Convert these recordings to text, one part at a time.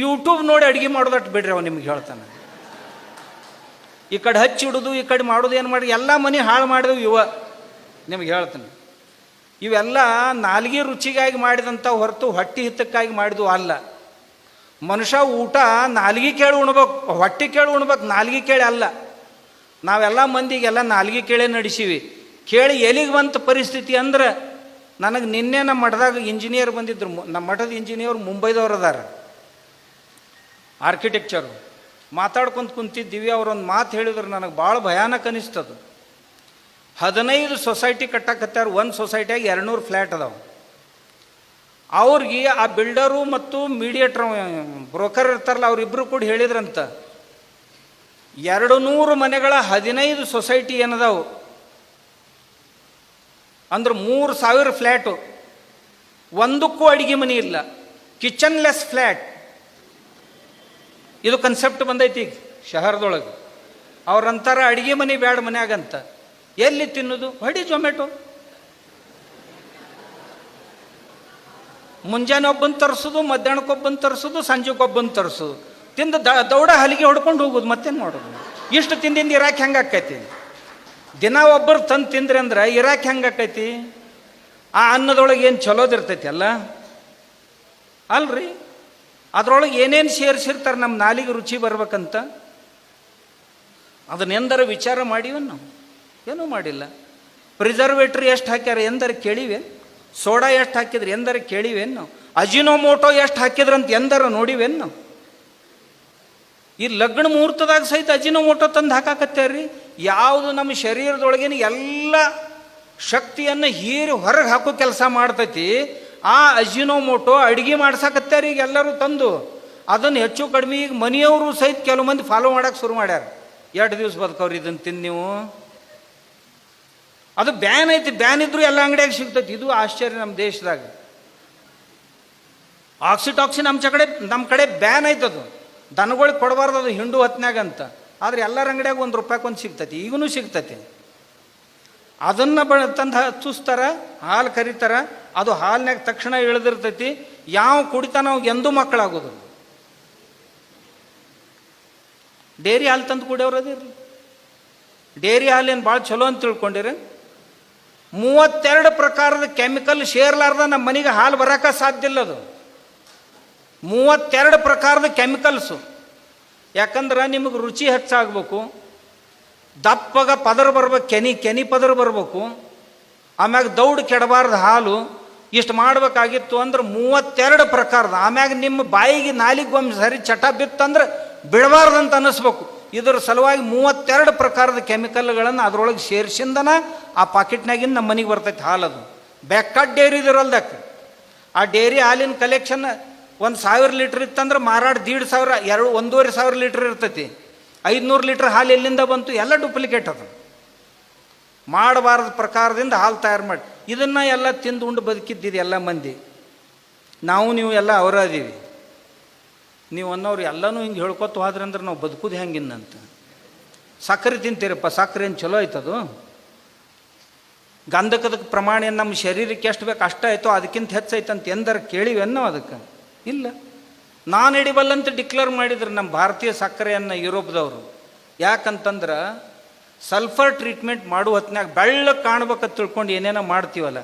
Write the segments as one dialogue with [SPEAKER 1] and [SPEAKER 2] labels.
[SPEAKER 1] YouTube ನೋಡಿ ಅಡುಗೆ ಮಾಡೋದಟ್ಟು ಬಿಡ್ರಿ ಅವ ನಿಮ್ಗೆ ಹೇಳ್ತಾನೆ. ಈ ಕಡೆ ಹಚ್ಚಿಡೋದು ಈ ಕಡೆ ಮಾಡೋದು, ಏನು ಮಾಡಿ ಎಲ್ಲ ಮನೆ ಹಾಳು ಮಾಡಿದವು ಇವ. ನಿಮ್ಗೆ ಹೇಳ್ತಾನೆ. ಇವೆಲ್ಲ ನಾಲ್ಗೆ ರುಚಿಗಾಗಿ ಮಾಡಿದಂಥ ಹೊರತು ಹೊಟ್ಟೆ ಹಿತಕ್ಕಾಗಿ ಮಾಡಿದ್ವು ಅಲ್ಲ. ಮನುಷ್ಯ ಊಟ ನಾಲ್ಗೆ ಕೇಳಿ ಉಣ್ಬೇಕು, ಹೊಟ್ಟೆ ಕೇಳಿ ಉಣ್ಬೇಕು, ನಾಲ್ಗೆ ಕೇಳಿ ಅಲ್ಲ. ನಾವೆಲ್ಲ ಮಂದಿಗೆಲ್ಲ ನಾಲ್ಗೆ ಕೇಳಿ ನಡೆಸೀವಿ. ಕೇಳಿ ಎಲ್ಲಿಗೆ ಬಂತ ಪರಿಸ್ಥಿತಿ ಅಂದ್ರೆ ನನಗೆ ನಿನ್ನೆ ನಮ್ಮ ಮಠದಾಗ ಇಂಜಿನಿಯರ್ ಬಂದಿದ್ರು. ಮು- ನಮ್ಮ ಮಠದ ಇಂಜಿನಿಯರ್ ಮುಂಬೈದವ್ರು ಅದಾರ. ಆರ್ಕಿಟೆಕ್ಚರು ಮಾತಾಡ್ಕೊಂತ ಕುಂತಿದ್ದೀವಿ, ಅವ್ರೊಂದು ಮಾತು ಹೇಳಿದ್ರು, ನನಗೆ ಭಾಳ ಭಯಾನಕ ಅನಿಸ್ತದು. ಹದಿನೈದು ಸೊಸೈಟಿ ಕಟ್ಟಕತ್ತಾರ, ಒಂದು ಸೊಸೈಟಿಯಾಗ ಎರಡುನೂರು ಫ್ಲ್ಯಾಟ್ ಅದಾವೆ. ಅವ್ರಿಗೆ ಆ ಬಿಲ್ಡರು ಮತ್ತು ಮೀಡಿಯೇಟ್ರ್ ಬ್ರೋಕರ್ ಇರ್ತಾರಲ್ಲ ಅವರಿಬ್ಬರು ಕೂಡ ಹೇಳಿದ್ರಂತ. ಎರಡು ನೂರು ಮನೆಗಳ ಹದಿನೈದು ಸೊಸೈಟಿ ಏನದಾವು? ಅಂದ್ರೆ ಮೂರು ಸಾವಿರ ಫ್ಲ್ಯಾಟು ಒಂದಕ್ಕೂ ಅಡಿಗೆ ಮನೆ ಇಲ್ಲ. ಕಿಚನ್ಲೆಸ್ ಫ್ಲ್ಯಾಟ್ ಇದು ಕನ್ಸೆಪ್ಟ್ ಬಂದೈತಿ ಈಗ, ಶಹರದೊಳಗೆ. ಅವ್ರಂತಾರ ಅಡಿಗೆ ಮನೆ ಬ್ಯಾಡ ಮನ್ಯಾಗಂತ. ಎಲ್ಲಿ ತಿನ್ನೋದು? ಹೊಡಿ ಜೊಮ್ಯಾಟೊ. ಮುಂಜಾನೆ ಒಬ್ಬನ ತರಿಸೋದು ಮಧ್ಯಾಹ್ನಕ್ಕೊಬ್ಬನ ತರಿಸೋದು ಸಂಜೆಗೊಬ್ಬನ ತರಿಸೋದು. ತಿಂದು ದ, ದೌಡ ಹಲಿಗೆ ಹೊಡ್ಕೊಂಡು ಹೋಗೋದು, ಮತ್ತೇನು ಮಾಡೋದು? ಇಷ್ಟು ತಿಂದಿಂದ ಇರಾಕ್ ಹೆಂಗೆ ಆಕೈತಿ? ದಿನ ಒಬ್ಬರು ತಂದು ತಿಂದ್ರೆ ಅಂದ್ರೆ ಇರಾಕ್ ಹೆಂಗೆ ಆಕೈತಿ? ಆ ಅನ್ನದೊಳಗೆ ಏನು ಚಲೋದಿರ್ತೈತಿ ಅಲ್ಲ? ಅಲ್ರಿ? ಅದ್ರೊಳಗೆ ಏನೇನು ಸೇರಿಸಿರ್ತಾರೆ ನಮ್ಮ ನಾಲಿಗೆ ರುಚಿ ಬರ್ಬೇಕಂತ? ಅದನ್ನೆಂದರ ವಿಚಾರ ಮಾಡಿವ ನಾವು? ಏನೂ ಮಾಡಿಲ್ಲ. ಪ್ರಿಸರ್ವೇಟ್ರಿ ಎಷ್ಟು ಹಾಕ್ಯಾರ ಎಂದರೆ ಕೇಳಿವೆ? ಸೋಡಾ ಎಷ್ಟು ಹಾಕಿದ್ರಿ ಎಂದರೆ ಕೇಳಿವೇನು ನಾವು? ಅಜಿನೋಮೋಟೋ ಎಷ್ಟು ಹಾಕಿದ್ರಂತ ಎಂದರ ನೋಡಿವೇನು ನಾವು? ಈ ಲಗ್ನ ಮುಹೂರ್ತದಾಗ ಸಹಿತ ಅಜಿನೋಮೋಟೋ ತಂದು ಹಾಕಾಕತ್ತೇವ್ರಿ ಯಾವುದು ನಮ್ಮ ಶರೀರದೊಳಗಿನ ಎಲ್ಲ ಶಕ್ತಿಯನ್ನು ಹೀರಿ ಹೊರಗೆ ಹಾಕೋ ಕೆಲಸ ಮಾಡ್ತೈತಿ ಆ ಅಜಿನೋಮೋಟೋ ಅಡುಗೆ ಮಾಡ್ಸಕತ್ತಾರೆ ಈಗ ಎಲ್ಲರೂ ತಂದು. ಅದನ್ನು ಹೆಚ್ಚು ಕಡಿಮೆ ಈಗ ಮನೆಯವರು ಸಹಿತ ಕೆಲವು ಮಂದಿ ಫಾಲೋ ಮಾಡಕ್ಕೆ ಶುರು ಮಾಡ್ಯಾರ. ಎರಡು ದಿವಸ ಬದುಕವ್ರಿ ಇದನ್ನು ತಿಂದು ನೀವು. ಅದು ಬ್ಯಾನ್ ಐತಿ ಬ್ಯಾನ್ ಇದ್ರೂ ಎಲ್ಲ ಅಂಗಡಿಯಾಗ ಸಿಗ್ತೈತಿ. ಇದು ಆಶ್ಚರ್ಯ ನಮ್ಮ ದೇಶದಾಗ. ಆಕ್ಸಿಟಾಕ್ಸಿನ್ ನಮ್ಮ ಕಡೆ ನಮ್ಮ ಕಡೆ ಬ್ಯಾನ್ ಐತದು ದನಗಳಿಗೆ ಕೊಡಬಾರ್ದು ಅದು ಹಿಂಡು ಹೊತ್ನ್ಯಾಗ ಅಂತ. ಆದರೆ ಎಲ್ಲರ ಅಂಗಡಿಯಾಗ ಒಂದು ರೂಪಾಯಿಗೆ ಒಂದು ಸಿಗ್ತೈತಿ. ಈಗೂ ಸಿಗ್ತೈತಿ. ಅದನ್ನು ಬ ತಂದು ಹಚ್ಚಿಸ್ತಾರ, ಹಾಲು ಕರಿತಾರ. ಅದು ಹಾಲಿನಾಗ ತಕ್ಷಣ ಇಳಿದಿರ್ತೈತಿ. ಯಾವ ಕುಡಿತಾನ ಎಂದೂ ಮಕ್ಕಳಾಗೋದು ಡೇರಿ ಹಾಲು ತಂದು ಕುಡಿಯೋರು ಅದಿರಲಿ ಡೇರಿ ಹಾಲೇನು ಭಾಳ ಚಲೋ ಅಂತ ತಿಳ್ಕೊಂಡಿರಿ. ಮೂವತ್ತೆರಡು ಪ್ರಕಾರದ ಕೆಮಿಕಲ್ ಸೇರ್ಲಾರ್ದ ನಮ್ಮ ಮನೆಗೆ ಹಾಲು ಬರೋಕೆ ಸಾಧ್ಯ ಇಲ್ಲ ಅದು. ಮೂವತ್ತೆರಡು ಪ್ರಕಾರದ ಕೆಮಿಕಲ್ಸು. ಯಾಕಂದ್ರೆ ನಿಮಗೆ ರುಚಿ ಹೆಚ್ಚಾಗಬೇಕು. ದಪ್ಪಗ ಪದರ ಬರ್ಬೇಕು, ಕೆನಿ ಕೆನಿ ಪದರ ಬರಬೇಕು. ಆಮ್ಯಾಗ ದೌಡ್ ಕೆಡಬಾರ್ದು ಹಾಲು. ಇಷ್ಟು ಮಾಡಬೇಕಾಗಿತ್ತು ಅಂದ್ರೆ ಮೂವತ್ತೆರಡು ಪ್ರಕಾರದ. ಆಮ್ಯಾಗ ನಿಮ್ಮ ಬಾಯಿಗೆ ನಾಲಿಗೊಮ್ಮೆ ಸರಿ ಚಟ ಬಿತ್ತಂದ್ರೆ ಬಿಡಬಾರ್ದಂತ ಅನ್ನಿಸ್ಬೇಕು. ಇದರ ಸಲುವಾಗಿ ಮೂವತ್ತೆರಡು ಪ್ರಕಾರದ ಕೆಮಿಕಲ್ಗಳನ್ನು ಅದರೊಳಗೆ ಸೇರಿಸಿಂದನ ಆ ಪಾಕೆಟ್ನಾಗಿಂದ ನಮ್ಮ ಮನೆಗೆ ಬರ್ತೈತೆ ಹಾಲದು ಬೆಕ್ಕಡ್ ಡೇರಿ ಇದಿರಲ್ದಕ್ಕೆ ಆ ಡೇರಿ ಹಾಲಿನ ಕಲೆಕ್ಷನ್ ಒಂದು ಸಾವಿರ ಲೀಟ್ರ್ ಇತ್ತಂದ್ರೆ ಮಾರಾಟ ದೀಡ್ ಸಾವಿರ, ಎರಡು, ಒಂದೂವರೆ ಸಾವಿರ ಲೀಟ್ರ್ ಇರ್ತೈತಿ. ಐದುನೂರು ಲೀಟ್ರ್ ಹಾಲು ಎಲ್ಲಿಂದ ಬಂತು? ಎಲ್ಲ ಡೂಪ್ಲಿಕೇಟ್ ಅದು. ಮಾಡಬಾರ್ದ ಪ್ರಕಾರದಿಂದ ಹಾಲು ತಯಾರು ಮಾಡಿ. ಇದನ್ನು ಎಲ್ಲ ತಿಂದು ಉಂಡು ಬದುಕಿದ್ದೀರಿ ಎಲ್ಲ ಮಂದಿ. ನಾವು ನೀವು ಎಲ್ಲ ಅವರಾದೀವಿ. ನೀವು ಅನ್ನೋರು ಎಲ್ಲನೂ ಹಿಂಗೆ ಹೇಳ್ಕೊತ ಹೋದ್ರೆ ಅಂದ್ರೆ ನಾವು ಬದುಕುದು ಹೆಂಗಿನ್ನಂತ. ಸಕ್ಕರೆ ತಿಂತೀರಪ್ಪ, ಸಕ್ಕರೆ ಏನು ಚಲೋ ಆಯ್ತದು? ಗಂಧಕದ ಪ್ರಮಾಣ ಏನು ನಮ್ಮ ಶರೀರಕ್ಕೆ ಎಷ್ಟು ಬೇಕು ಅಷ್ಟ ಆಯ್ತೋ ಅದಕ್ಕಿಂತ ಹೆಚ್ಚಾಯ್ತಂತ ಎಂದರ ಕೇಳಿವೆನ್ನೋ ಅದಕ್ಕೆ. ಇಲ್ಲ. ನಾನು ಹಿಡಿಬಲ್ಲಂತ ಡಿಕ್ಲೇರ್ ಮಾಡಿದ್ರು ನಮ್ಮ ಭಾರತೀಯ ಸಕ್ಕರೆಯನ್ನು ಯುರೋಪ್ದವರು. ಯಾಕಂತಂದ್ರೆ ಸಲ್ಫರ್ ಟ್ರೀಟ್ಮೆಂಟ್ ಮಾಡುವ ಹೊತ್ನ್ಯಾಗ ಬೆಳ್ಳಗೆ ಕಾಣ್ಬೇಕಂತ ತಿಳ್ಕೊಂಡು ಏನೇನೋ ಮಾಡ್ತೀವಲ್ಲ,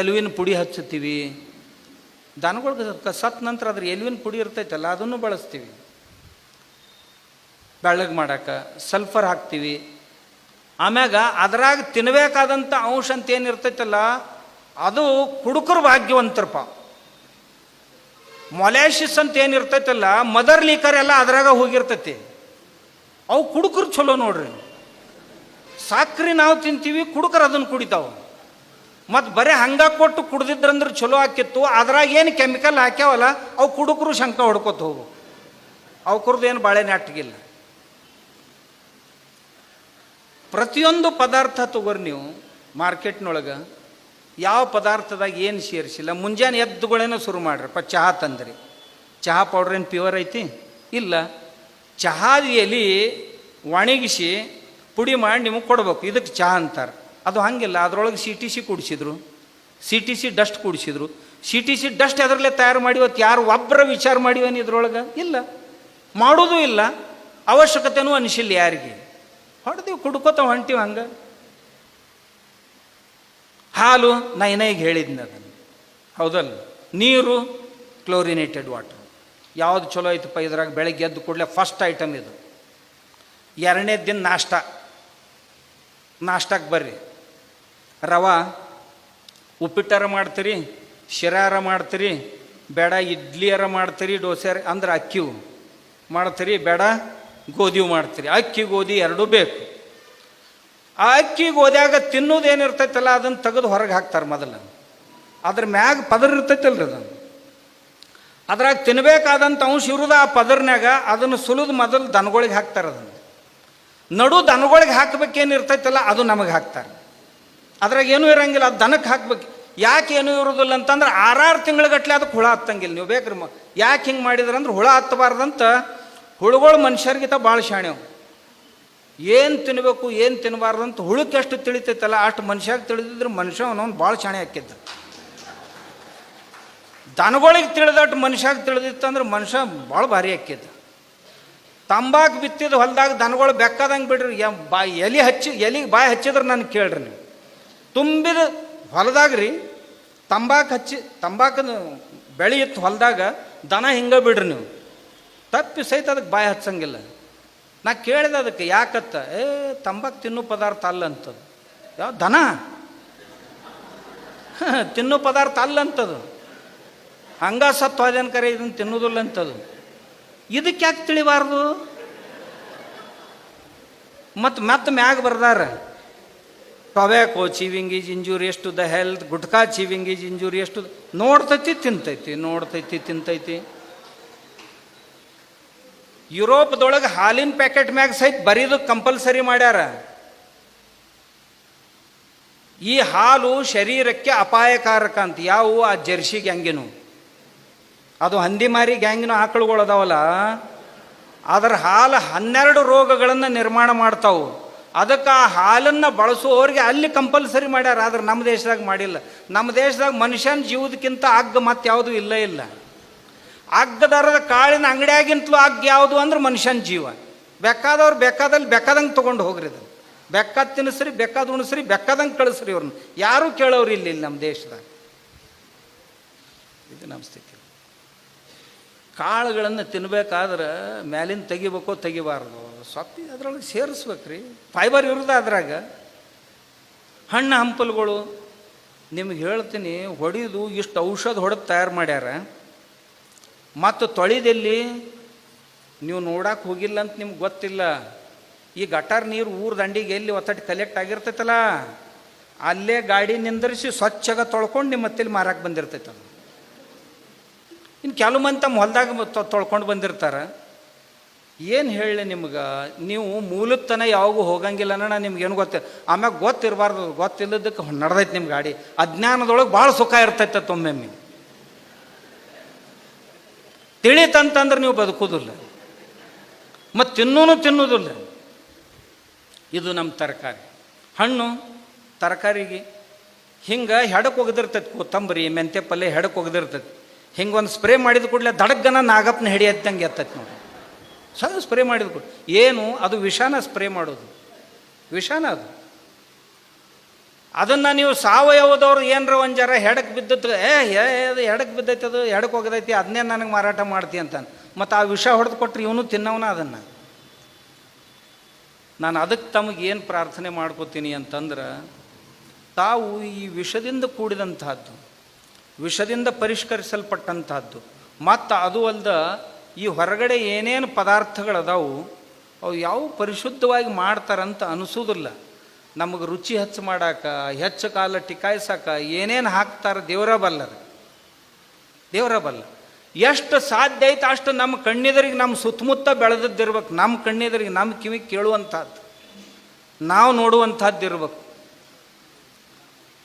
[SPEAKER 1] ಎಲುವಿನ ಪುಡಿ ಹಚ್ಚುತ್ತೀವಿ. ದನಗಳಿಗೆ ಸತ್ ನಂತರ ಅದ್ರ ಎಲುವಿನ ಪುಡಿ ಇರ್ತೈತಲ್ಲ, ಅದನ್ನು ಬಳಸ್ತೀವಿ. ಬೆಳ್ಳಗೆ ಮಾಡಕ್ಕೆ ಸಲ್ಫರ್ ಹಾಕ್ತೀವಿ. ಆಮ್ಯಾಗ ಅದ್ರಾಗ ತಿನ್ನಬೇಕಾದಂಥ ಅಂಶ ಅಂತ ಏನು ಇರ್ತೈತಲ್ಲ, ಅದು ಕುಡುಕರು ಭಾಗ್ಯವಂತರಪ್ಪ. ಮೊಲ್ಯಾಶಿಸ್ ಅಂತ ಏನು ಇರ್ತೈತಲ್ಲ, ಮದರ್ ಲೀಕರ್ ಎಲ್ಲ ಅದ್ರಾಗ ಹೋಗಿರ್ತೈತಿ. ಅವು ಕುಡುಕರು ಚಲೋ ನೋಡ್ರಿ. ಸಾಕ್ರಿ ನಾವು ತಿಂತೀವಿ, ಕುಡುಕರು ಅದನ್ನು ಕುಡಿತಾವ. ಮತ್ತು ಬರೀ ಹಂಗೆ ಕೊಟ್ಟು ಕುಡ್ದಿದ್ರಂದ್ರೆ ಚಲೋ ಆಕಿತ್ತು ಅದ್ರಾಗ ಏನು ಕೆಮಿಕಲ್ ಹಾಕ್ಯಾವಲ್ಲ, ಅವು ಕುಡುಕರು ಶಂಕ ಹೊಡ್ಕೊತ ಹೋಗು. ಅವ್ರದ್ದು ಏನು ಬಾಳೆ ನೆಟ್ಟಿಗಿಲ್ಲ ಪ್ರತಿಯೊಂದು ಪದಾರ್ಥ ತಗೋರಿ ನೀವು ಮಾರ್ಕೆಟ್ನೊಳಗೆ, ಯಾವ ಪದಾರ್ಥದಾಗ ಏನು ಸೇರಿಸಿಲ್ಲ, ಮುಂಜಾನೆ ಎದ್ದುಗಳೇನೋ ಶುರು ಮಾಡ್ರಪ್ಪ ಚಹಾ ತಂದ್ರಿ. ಚಹಾ ಪೌಡ್ರ್ ಏನು ಪ್ಯೂರ್ ಐತಿ? ಇಲ್ಲ. ಚಹಾದ ಎಲೆ ಒಣಗಿಸಿ ಪುಡಿ ಮಾಡಿ ನಿಮಗೆ ಕೊಡಬೇಕು. ಇದಕ್ಕೆ ಚಹಾ ಅಂತಾರೆ. ಅದು ಹಾಗಿಲ್ಲ. ಅದರೊಳಗೆ ಸಿ ಟಿ ಸಿ ಕುಡಿಸಿದ್ರು. ಸಿ ಟಿ ಸಿ ಡಸ್ಟ್ ಕುಡಿಸಿದ್ರು. ಸಿ ಟಿ ಸಿ ಡಸ್ಟ್ ಅದರಲ್ಲೇ ತಯಾರು ಮಾಡಿವತ್ತು ಯಾರು ಒಬ್ಬರ ವಿಚಾರ ಮಾಡಿವನಿ ಇದ್ರೊಳಗೆ? ಇಲ್ಲ. ಮಾಡೋದು ಇಲ್ಲ. ಅವಶ್ಯಕತೆನೂ ಅನಿಸಿಲ್ಲ ಯಾರಿಗೆ. ಹೊಡೆದೀವಿ ಕುಡ್ಕೋತ ಹೊಂಟೀವಿ ಹಂಗೆ. ಹಾಲು, ನಾ ಈಗ ಹೇಳಿದ್ನ ಅದನ್ನು. ಹೌದಲ್ಲ? ನೀರು, ಕ್ಲೋರಿನೇಟೆಡ್ ವಾಟರ್. ಯಾವುದು ಚಲೋ ಐತಪ್ಪ ಇದ್ರಾಗ ಬೆಳಗ್ಗೆ ಎದ್ದು ಕೂಡಲೇ ಫಸ್ಟ್ ಐಟಮ್ ಇದು. ಎರಡನೇ ದಿನ ನಾಷ್ಟ. ನಾಷ್ಟಕ್ಕೆ ಬರ್ರಿ. ರವೆ, ಉಪ್ಪಿಟ್ಟಾರ ಮಾಡ್ತೀರಿ, ಶಿರಾರ ಮಾಡ್ತೀರಿ, ಬೇಡ ಇಡ್ಲಿಯಾರ ಮಾಡ್ತೀರಿ, ದೋಸೆಯಾರ ಅಂದ್ರೆ ಅಕ್ಕಿವು ಮಾಡ್ತೀರಿ, ಬೇಡ ಗೋಧಿವು ಮಾಡ್ತೀರಿ. ಅಕ್ಕಿ, ಗೋಧಿ ಎರಡೂ ಬೇಕು. ಆ ಅಕ್ಕಿ, ಗೋಧಿಯಾಗ ತಿನ್ನೋದೇನಿರ್ತೈತಲ್ಲ ಅದನ್ನು ತೆಗೆದು ಹೊರಗೆ ಹಾಕ್ತಾರೆ ಮೊದಲು. ಅದ್ರ ಮ್ಯಾಗ ಪದರ್ ಇರ್ತೈತಲ್ರಿ ಅದನ್ನು ಅದ್ರಾಗ ತಿನ್ಬೇಕಾದಂಥ ಅಂಶ ಇರುದ ಆ ಪದರ್ನಾಗ ಅದನ್ನು ಸುಲಿದು ಮೊದಲು ದನಗಳಿಗೆ ಹಾಕ್ತಾರೆ ಅದನ್ನು. ನಡು ದನಗಳಿಗೆ ಹಾಕಬೇಕೇನು ಇರ್ತೈತಲ್ಲ, ಅದು ನಮಗೆ ಹಾಕ್ತಾರೆ. ಅದ್ರಾಗ ಏನೂ ಇರಂಗಿಲ್ಲ, ಅದು ದನಕ್ಕೆ ಹಾಕ್ಬೇಕು. ಯಾಕೆ ಏನೂ ಇರೋದಿಲ್ಲ ಅಂತಂದ್ರೆ ಆರಾರು ತಿಂಗಳಗಟ್ಲೆ ಅದಕ್ಕೆ ಹುಳ ಹತ್ತಂಗಿಲ್ಲ. ನೀವು ಬೇಕ್ರಿ ಮ, ಯಾಕೆ ಹಿಂಗೆ ಮಾಡಿದ್ರಂದ್ರೆ ಹುಳ ಹತ್ತಬಾರ್ದಂತ ಹುಳುಗಳು ಮನುಷ್ಯರಿಗಿಂತ ಭಾಳ ಶಾಣ್ಯವು ಏನು ತಿನ್ನಬೇಕು ಏನು ತಿನ್ನಬಾರ್ದು ಅಂತ ಹುಳಕ್ಕೆ ಎಷ್ಟು ತಿಳಿತೈತಲ್ಲ, ಅಷ್ಟು ಮನುಷ್ಯಾಗ ತಿಳಿದಿದ್ರೆ ಮನುಷ್ಯ ಅವನವ್ನು ಭಾಳ ಶಾಣೆ ಹಾಕಿದ್ದ ದನಗಳಿಗೆ ತಿಳಿದಟ್ಟು ಮನುಷ್ಯಾಗ ತಿಳಿದಿತ್ತಂದ್ರೆ ಮನುಷ್ಯ ಭಾಳ ಭಾರಿ ಹಾಕಿದ್ದ ತಂಬಾಕು ಬಿತ್ತಿದ ಹೊಲದಾಗ ದನಗಳು ಬೆಕ್ಕದಂಗೆ ಬಿಡ್ರಿ. ಎ ಬಾ ಎಲೆ ಹಚ್ಚಿ ಎಲಿಗೆ ಬಾಯಿ ಹಚ್ಚಿದ್ರೆ ನಾನು ಕೇಳ್ರಿ ನೀವು. ತುಂಬಿದ ಹೊಲದಾಗ ರೀ, ತಂಬಾಕು ಹಚ್ಚಿ ತಂಬಾಕು ಬೆಳೆ ಇತ್ತು ಹೊಲದಾಗ ದನ ಹಿಂಗೆ ಬಿಡ್ರಿ ನೀವು. ತಪ್ಪಿ ಸಹಿತ ಅದಕ್ಕೆ ಬಾಯಿ ಹಚ್ಚಂಗಿಲ್ಲ. ನಾ ಕೇಳಿದೆ ಅದಕ್ಕೆ, ಯಾಕತ್ತ? ಏ, ತಂಬಾಕು ತಿನ್ನು ಪದಾರ್ಥ ಅಲ್ಲ ಅಂತದು. ಯಾವ ದನ? ತಿನ್ನು ಪದಾರ್ಥ ಅಲ್ಲ ಅಂತದು. ಹಂಗ ಸತ್ತು ಹೋದೇನು ಕರೆ ಇದನ್ನು ತಿನ್ನೋದಿಲ್ಲ ಅಂತದು. ಇದಕ್ಕೆ ಯಾಕೆ ತಿಳಿಬಾರ್ದು? ಮತ್ತು ಮತ್ತೆ ಮ್ಯಾಗ ಬರ್ದಾರ. Tobacco chewing is injurious to the health, gutka chewing is injurious to ನೋಡ್ತೈತಿ, ತಿಂತೈತಿ ನೋಡ್ತೈತಿ, ತಿಂತೈತಿ. ಯುರೋಪ್ದೊಳಗೆ ಹಾಲಿನ ಪ್ಯಾಕೆಟ್ ಮ್ಯಾಗ ಸಹಿತ ಬರೀದು ಕಂಪಲ್ಸರಿ ಮಾಡ್ಯಾರ. ಈ ಹಾಲು ಶರೀರಕ್ಕೆ ಅಪಾಯಕಾರಕ ಅಂತ. ಯಾವುವು ಆ ಜರ್ಸಿಗೆ ಗ್ಯಾಂಗಿನು ಅದು ಹಂದಿ ಮಾರಿ ಗ್ಯಾಂಗಿನ ಆಕಳುಗಳು ಅದಾವಲ್ಲ ಅದರ ಹಾಲು ಹನ್ನೆರಡು ರೋಗಗಳನ್ನು ನಿರ್ಮಾಣ ಮಾಡ್ತಾವು. ಅದಕ್ಕೆ ಆ ಹಾಲನ್ನು ಬಳಸುವವರಿಗೆ ಅಲ್ಲಿ ಕಂಪಲ್ಸರಿ ಮಾಡ್ಯಾರ, ಆದ್ರೆ ನಮ್ಮ ದೇಶದಾಗ ಮಾಡಿಲ್ಲ. ನಮ್ಮ ದೇಶದಾಗ ಮನುಷ್ಯನ ಜೀವದಕ್ಕಿಂತ ಅಗ್ಗ ಮತ್ತೆ ಯಾವುದು ಇಲ್ಲ ಇಲ್ಲ. ಅಗ್ಗ ದರದ ಕಾಳಿನ ಅಂಗಡಿಯಾಗಿಂತಲೂ ಅಗ್ಗ ಯಾವುದು ಅಂದ್ರೆ ಮನುಷ್ಯನ ಜೀವ. ಬೇಕಾದವ್ರು ಬೇಕಾದಲ್ಲಿ ಬೇಕಾದಂಗೆ ತೊಗೊಂಡು ಹೋಗ್ರಿ ಅದನ್ನು ಬೆಕ್ಕ ತಿನ್ನಿಸ್ರಿ ಬೆಕ್ಕದ ಉಣಿಸ್ರಿ ಬೆಕ್ಕದಂಗೆ ಕಳಿಸ್ರಿ ಇವ್ರನ್ನ ಯಾರೂ ಕೇಳೋರು ಇಲ್ಲ, ಇಲ್ಲಿ ನಮ್ಮ ದೇಶದಾಗ. ಇದು ನಮ್ಮ ಸ್ಥಿತಿ. ಕಾಳುಗಳನ್ನು ತಿನ್ಬೇಕಾದ್ರೆ ಮ್ಯಾಲಿಂದ ತೆಗಿಬೇಕೋ ತೆಗಿಬಾರ್ದು, ಸೊಪ್ಪಿ ಅದರೊಳಗೆ ಸೇರಿಸ್ಬೇಕ್ರಿ. ಫೈಬರ್ ಇರೋದು ಅದ್ರಾಗ. ಹಣ್ಣು ಹಂಪಲುಗಳು, ನಿಮ್ಗೆ ಹೇಳ್ತೀನಿ, ಹೊಡೆದು ಇಷ್ಟು ಔಷಧ ಹೊಡೆದು ತಯಾರು ಮಾಡ್ಯಾರ. ಮತ್ತು ತೊಳೆದಲ್ಲಿ, ನೀವು ನೋಡಕ್ಕೆ ಹೋಗಿಲ್ಲ ಅಂತ ನಿಮ್ಗೆ ಗೊತ್ತಿಲ್ಲ. ಈ ಗಟಾರ್ ನೀರು ಊರ ದಂಡಿಗೆ ಎಲ್ಲಿ ಒತ್ತಟ್ಟು ಕಲೆಕ್ಟ್ ಆಗಿರ್ತೈತಲ್ಲ, ಅಲ್ಲೇ ಗಾಡಿ ನಿಂದರಿಸಿ ಸ್ವಚ್ಛಗ ತೊಳ್ಕೊಂಡು ನಿಮ್ಮ ಮತ್ತಲ್ಲಿ ಮಾರಕ್ಕೆ ಅದು ಇನ್ನು ಕೆಲವು ಮಂದಿ ತಮ್ಮ ಹೊಲ್ದಾಗ ತೊಳ್ಕೊಂಡು ಬಂದಿರ್ತಾರೆ. ಏನು ಹೇಳಿ ನಿಮ್ಗೆ? ನೀವು ಮೂಲತನ ಯಾವಾಗೂ ಹೋಗಂಗಿಲ್ಲ ನಾನು ನಿಮ್ಗೇನು ಗೊತ್ತಿಲ್ಲ ಆಮ್ಯಾಗ ಗೊತ್ತಿರಬಾರ್ದು ಗೊತ್ತಿಲ್ಲದಕ್ಕೆ ನಡೆದೈತೆ ನಿಮ್ಮ ಗಾಡಿ. ಅಜ್ಞಾನದೊಳಗೆ ಭಾಳ ಸುಖ ಇರ್ತೈತೆ ತೊಮ್ಮೆಮ್ಮೆ. ತಿಳಿತಂತಂದ್ರೆ ನೀವು ಬದುಕೋದಿಲ್ಲ. ಮತ್ತು ತಿನ್ನೂ ತಿನ್ನೋದಿಲ್ಲ. ಇದು ನಮ್ಮ ತರಕಾರಿ. ಹಣ್ಣು, ತರಕಾರಿಗೆ ಹಿಂಗೆ ಹೆಡಕ್ಕೆ ಒಗೆದಿರ್ತೈತಿ, ಕೊತ್ತಂಬರಿ ಮೆಂತೆ ಪಲ್ಯ ಹೆಡಕ್ಕೆ ಒಗೆದಿರ್ತೈತಿ. ಹಿಂಗೆ ಒಂದು ಸ್ಪ್ರೇ ಮಾಡಿದ ಕೂಡಲೇ ದಡಗ್ಗನ ನಾಗಪ್ಪನ ಹಿಡಿಯತ್ತಂಗೆ ಎತ್ತೈತೆ ನೋಡಿ ಸಣ್ಣ ಸ್ಪ್ರೇ ಮಾಡಿದ ಕೂಡ ಏನು? ಅದು ವಿಷಾನ ಸ್ಪ್ರೇ ಮಾಡೋದು. ವಿಷಾನ ಅದು. ಅದನ್ನು ನೀವು ಸಾವಯವದವ್ರು ಏನರ ಒಂದು ಜರ ಹೆಡಕ್ಕೆ ಬಿದ್ದತ್ತು ಏ ಅದು ಎಡಕ್ಕೆ ಬಿದ್ದೈತೆ, ಅದು ಎಡಕ್ಕೆ ಹೋಗದೈತಿ ಅದನ್ನೇ ನನಗೆ ಮಾರಾಟ ಮಾಡ್ತಿ ಅಂತ ಮತ್ತು ಆ ವಿಷ ಹೊಡೆದು ಕೊಟ್ಟರೆ ಇವನು ತಿನ್ನವನ ಅದನ್ನು. ನಾನು ಅದಕ್ಕೆ ತಮಗೆ ಏನು ಪ್ರಾರ್ಥನೆ ಮಾಡ್ಕೋತೀನಿ ಅಂತಂದ್ರೆ ತಾವು ಈ ವಿಷದಿಂದ ಕೂಡಿದಂತಹದ್ದು. ವಿಷದಿಂದ ಪರಿಷ್ಕರಿಸಲ್ಪಟ್ಟಂತಹದ್ದು. ಮತ್ತು ಅದು ಅಲ್ದ ಈ ಹೊರಗಡೆ ಏನೇನು ಪದಾರ್ಥಗಳದಾವು, ಅವು ಯಾವ ಪರಿಶುದ್ಧವಾಗಿ ಮಾಡ್ತಾರಂತ ಅನಿಸೋದಿಲ್ಲ. ನಮಗೆ ರುಚಿ ಹೆಚ್ಚು ಮಾಡಾಕ, ಹೆಚ್ಚು ಕಾಲ ಟಿಕಾಯಿಸಾಕ ಏನೇನು ಹಾಕ್ತಾರೆ ದೇವರ ಬಲ್ಲರ. ದೇವರ ಬಲ್ಲ. ಎಷ್ಟು ಸಾಧ್ಯ ಐತೆ ಅಷ್ಟು ನಮ್ಮ ಕಣ್ಣೆದರಿಗೆ ನಮ್ಮ ಸುತ್ತಮುತ್ತ ಬೆಳೆದದ್ದಿರ್ಬೇಕು ನಮ್ಮ ಕಣ್ಣೆದರಿಗೆ ನಮ್ಮ ಕಿವಿ ಕೇಳುವಂಥದ್ದು ನಾವು ನೋಡುವಂಥದ್ದು ಇರ್ಬೇಕು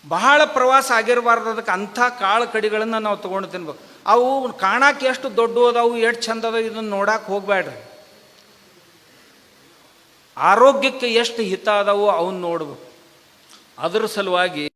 [SPEAKER 1] ಬಹಳ ಪ್ರವಾಸ ಆಗಿರಬಾರ್ದು ಅದಕ್ಕೆ ಅಂಥ ಕಾಳು ಕಡಿಗಳನ್ನು ನಾವು ತೊಗೊಂಡು ತಿನ್ಬೇಕು. ಅವು ಕಾಣಕ್ಕೆ ಎಷ್ಟು ದೊಡ್ಡ ಅದಾವು ಎಷ್ಟು ಚಂದ ಇದನ್ನು ನೋಡಕ್ಕೆ ಹೋಗ್ಬೇಡ್ರಿ ಆರೋಗ್ಯಕ್ಕೆ ಎಷ್ಟು ಹಿತ ಅದಾವು ಅವನ್ನ ನೋಡ್ಬೇಕು. ಅದರ ಸಲುವಾಗಿ